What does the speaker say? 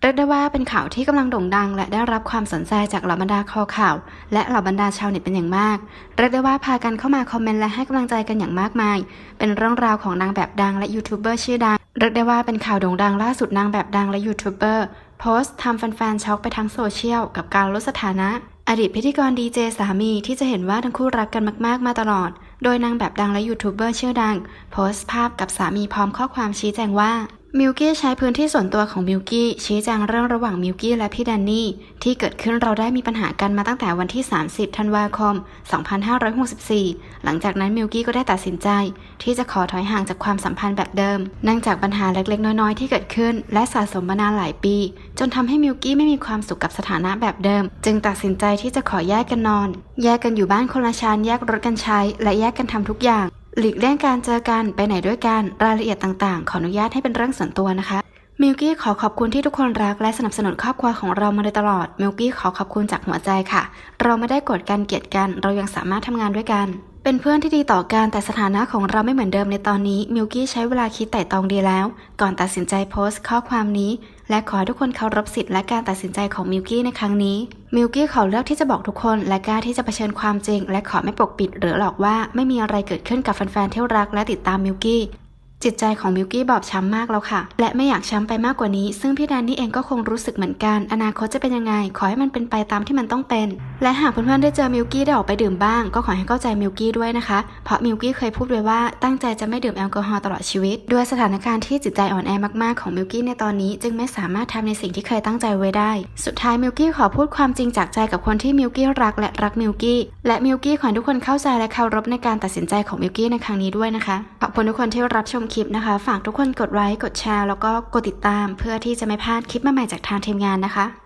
เรียกได้ว่าเป็นข่าวที่กำลังโด่งดัง และได้รับความสนใจจากเหล่าบรรดาคอข่าว และเหล่าบรรดาชาวเน็ตเป็นอย่างมาก เรียกได้ว่าพากันเข้ามาคอมเมนต์และให้กำลังใจกันอย่างมากมาย เป็นเรื่องราวของนางแบบดังและยูทูบเบอร์ชื่อดัง เรียกได้ว่าเป็นข่าวโด่งดังล่าสุดนางแบบดังและยูทูบเบอร์โพสต์ทำแฟนๆช็อกไปทั้งโซเชียลกับการลดสถานะ อดีตพิธีกรดีเจสามีที่จะเห็นว่าทั้งคู่รักกันมากๆมาตลอด โดยนางแบบดังและยูทูบเบอร์ชื่อดัง โพสต์ภาพกับสามีพร้อมข้อความชี้แจงว่า มิวกี้ใช้พื้นที่ส่วนตัวของมิวกี้ชี้แจงเรื่องระหว่างมิวกี้และพี่แดนนี่ที่เกิดขึ้นเราได้มีปัญหากันมาตั้งแต่วันที่ 30 ธันวาคม 2564 หลังจากนั้นมิวกี้ก็ได้ตัดสินใจ ที่จะขอถอยห่างจากความสัมพันธ์แบบเดิมเนื่องจากปัญหาเล็กๆ น้อยๆ ที่เกิดขึ้น และสะสมมานานหลายปี จนทำให้มิวกี้ไม่มีความสุขกับสถานะแบบเดิม จึงตัดสินใจที่จะขอแยกกันนอน แยกกันอยู่บ้านคนละชั้นแยกรถกันใช้ และแยกกันทำทุกอย่าง หลีกเลี่ยงการเจอกันไปไหนด้วยกันรายละเอียดต่างๆ ขออนุญาตให้เป็นเรื่องส่วนตัวนะคะมิลกี้ขอขอบคุณที่ทุกคนรักและสนับสนุนครอบครัวของเรามาโดยตลอดมิลกี้ขอขอบคุณจากหัวใจค่ะ เราไม่ได้โกรธกันเกลียดกัน เรายังสามารถทำงานด้วยกัน เป็นเพื่อนที่ดีต่อกันแต่สถานะของเราไม่เหมือนเดิมในตอนนี้มิวกี้ใช้เวลาคิดไต่ตองดีแล้ว ก่อนตัดสินใจโพสต์ข้อความนี้ และขอทุกคนเคารพสิทธิ์และการตัดสินใจของมิวกี้ในครั้งนี้มิวกี้ขอเลือกที่จะบอกทุกคนและกล้าที่จะเผชิญความจริง และขอไม่ปกปิดหรือหลอกว่าไม่มีอะไรเกิดขึ้นกับแฟนๆที่รักและติดตามมิวกี้ จิตใจของมิวกี้บอบช้ำมากแล้วค่ะ และไม่อยากช้ำไปมากกว่านี้ ซึ่งพี่แดนนี่เองก็คงรู้สึกเหมือนกัน อนาคตจะเป็นยังไง ขอให้มันเป็นไปตามที่มันต้องเป็น และหากเพื่อนๆได้เจอมิวกี้ได้ออกไปดื่มบ้าง ก็ขอให้เข้าใจมิวกี้ด้วยนะคะ เพราะมิวกี้เคยพูดไว้ว่าตั้งใจจะไม่ดื่มแอลกอฮอล์ตลอดชีวิต ด้วยสถานการณ์ที่จิตใจอ่อนแอมากๆของมิวกี้ในตอนนี้ จึงไม่สามารถทำในสิ่งที่เคยตั้งใจไว้ได้ สุดท้ายมิวกี้ขอพูดความจริงจากใจกับคนที่มิวกี้รักและรักมิวกี้และมิวกี้ขอให้ทุกคนเข้าใจและเคารพในการตัดสินใจของมิวกี้ในครั้งนี้ด้วยนะคะขอบคุณทุกคนที่รับชมคลิปนะคะ ฝากทุกคนกดไลค์กดแชร์ แล้วก็กดติดตาม เพื่อที่จะไม่พลาดคลิปใหม่ๆจากทางทีมงานนะคะ